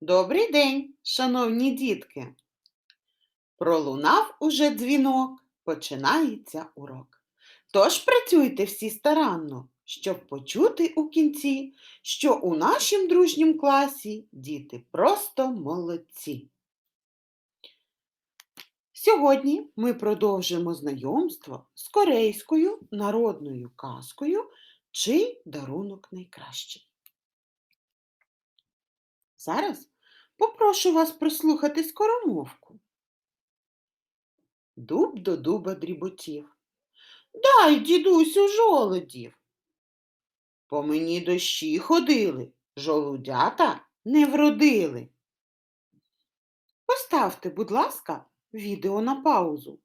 Добрий день, шановні дітки! Пролунав уже дзвінок, починається урок. Тож працюйте всі старанно, щоб почути у кінці, що у нашім дружнім класі діти просто молодці. Сьогодні ми продовжимо знайомство з корейською народною казкою Чий дарунок найкращий. Зараз попрошу вас прослухати скоромовку. Дуб до дуба дріботів. Дай, дідусю, жолодів. По мені дощі ходили, жолудята не вродили. Поставте, будь ласка, відео на паузу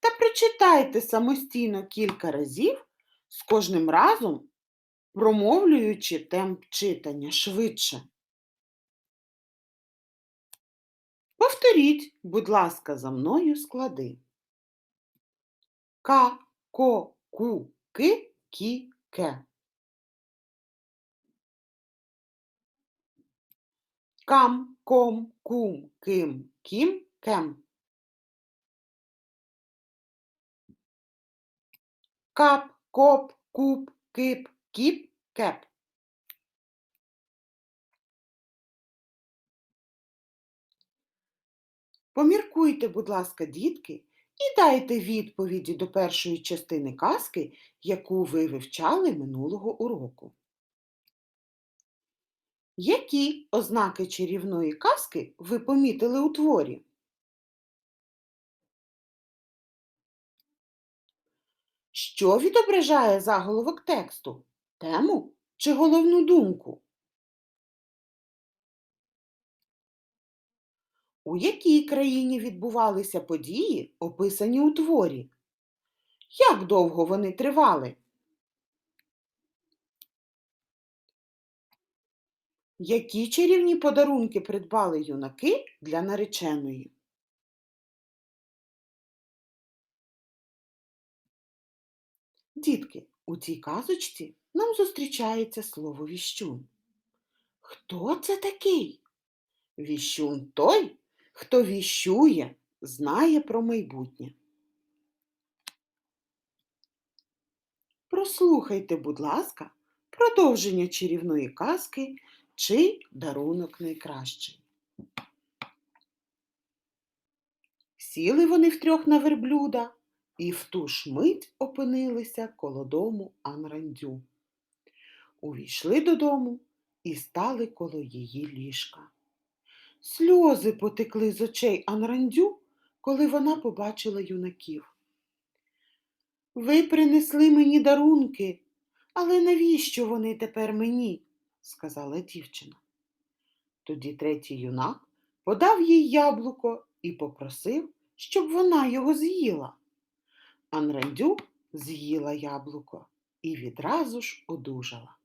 та прочитайте самостійно кілька разів, з кожним разом промовлюючи темп читання швидше. Повторіть, будь ласка, за мною склади. К, ко, ку, ки, кі, ке. Кам, ком, кум, ким, кім, кем. Кап, коп, куп, кип, кіп, кеп. Поміркуйте, будь ласка, дітки, і дайте відповіді до першої частини казки, яку ви вивчали минулого уроку. Які ознаки чарівної казки ви помітили у творі? Що відображає заголовок тексту? Тему чи головну думку? У якій країні відбувалися події, описані у творі? Як довго вони тривали? Які чарівні подарунки придбали юнаки для нареченої? Дітки, у цій казочці нам зустрічається слово віщун. Хто це такий? Віщун той, хто віщує, знає про майбутнє. Прослухайте, будь ласка, продовження чарівної казки Чий дарунок найкращий. Сіли вони втрьох на верблюда і в ту ж мить опинилися коло дому Анрандю. Увійшли додому і стали коло її ліжка. Сльози потекли з очей Анрандю, коли вона побачила юнаків. Ви принесли мені дарунки, але навіщо вони тепер мені? сказала дівчина. Тоді третій юнак подав їй яблуко і попросив, щоб вона його з'їла. Анрандю з'їла яблуко і відразу ж одужала.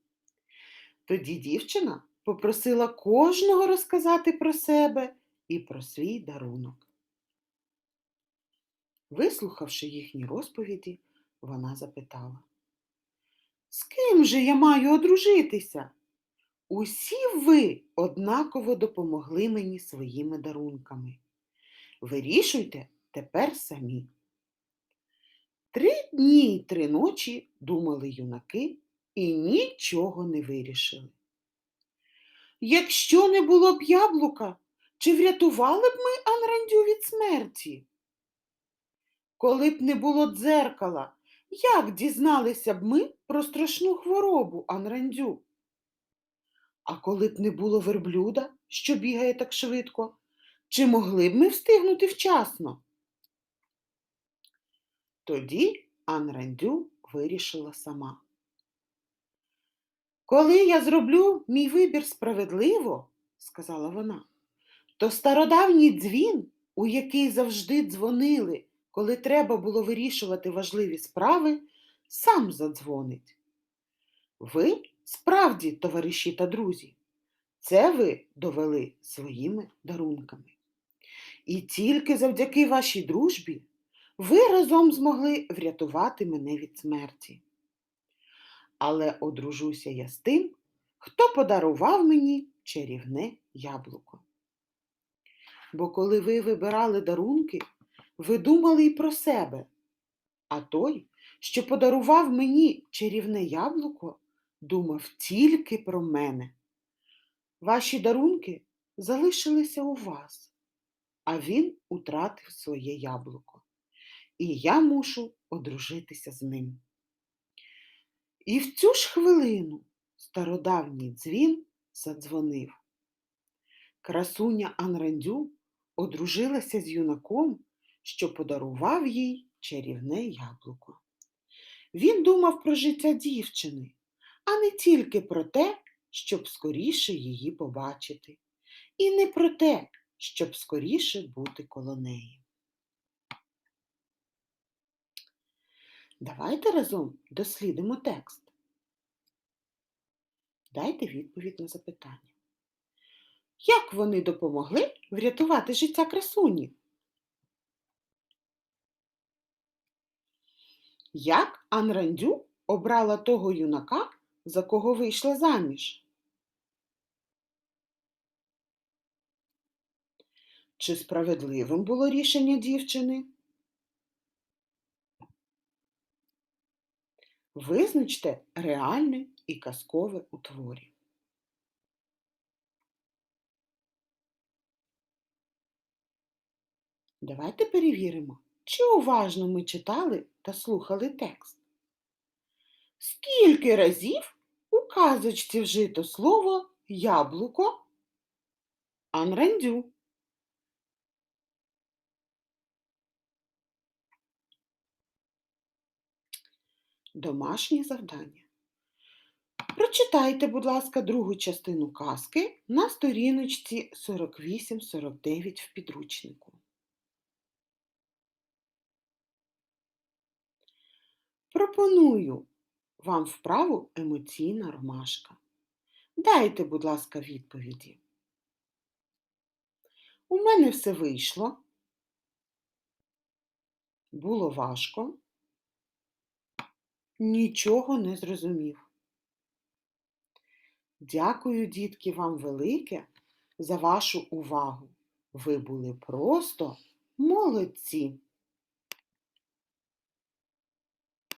Тоді дівчина попросила кожного розказати про себе і про свій дарунок. Вислухавши їхні розповіді, вона запитала, з ким же я маю одружитися? Усі ви однаково допомогли мені своїми дарунками. Вирішуйте тепер самі. Три дні й три ночі думали юнаки і нічого не вирішили. Якщо не було б яблука, чи врятували б ми Анрандю від смерті? Коли б не було дзеркала, як дізналися б ми про страшну хворобу Анрандю? А коли б не було верблюда, що бігає так швидко, чи могли б ми встигнути вчасно? Тоді Анрандю вирішила сама. Коли я зроблю мій вибір справедливо, сказала вона, то стародавній дзвін, у який завжди дзвонили, коли треба було вирішувати важливі справи, сам задзвонить. Ви справді, товариші та друзі, це ви довели своїми дарунками. І тільки завдяки вашій дружбі ви разом змогли врятувати мене від смерті. Але одружуся я з тим, хто подарував мені чарівне яблуко. Бо коли ви вибирали дарунки, ви думали й про себе, а той, що подарував мені чарівне яблуко, думав тільки про мене. Ваші дарунки залишилися у вас, а він утратив своє яблуко. І я мушу одружитися з ним. І в цю ж хвилину стародавній дзвін задзвонив. Красуня Анрандю одружилася з юнаком, що подарував їй чарівне яблуко. Він думав про життя дівчини, а не тільки про те, щоб скоріше її побачити, і не про те, щоб скоріше бути коло неї. Давайте разом дослідимо текст. Дайте відповідь на запитання. Як вони допомогли врятувати життя красуні? Як Анрандю обрала того юнака, за кого вийшла заміж? Чи справедливим було рішення дівчини? Визначте реальне і казкове у творі. Давайте перевіримо, чи уважно ми читали та слухали текст. Скільки разів у казочці вжито слово яблуко Анрандю? Домашнє завдання. Прочитайте, будь ласка, другу частину казки на сторіночці 48-49 в підручнику. Пропоную вам вправу емоційна ромашка. Дайте, будь ласка, відповіді. У мене все вийшло. Було важко. Нічого не зрозумів. Дякую, дітки, вам велике за вашу увагу. Ви були просто молодці.